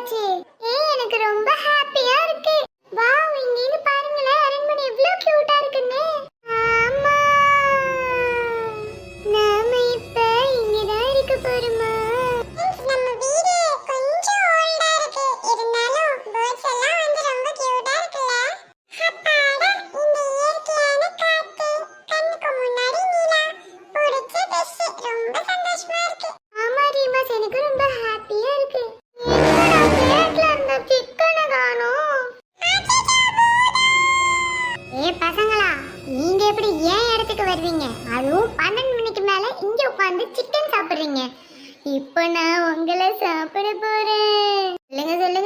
வந்தாச்சு ஏய் எனக்கு ரொம்ப ஹாப்பியா இருக்கு. வாவ் இங்க இருந்து பாருங்களேன் அரண்மனை எவ்வளவு கியூட்டா இருக்குன்னு. ஆமா. நாம இப்ப இங்கதான் இருக்க போறோமா? நம்ம வீடு எப்படி ஏன் இடத்துக்கு வருவீங்க? அதுவும் பன்னெண்டு மணிக்கு மேல இங்க உட்காந்து சிக்கன் சாப்பிடுறீங்க. இப்போ நான் உங்களை சாப்பிட போறேன். சொல்லுங்க சொல்லுங்க சொல்லுங்க.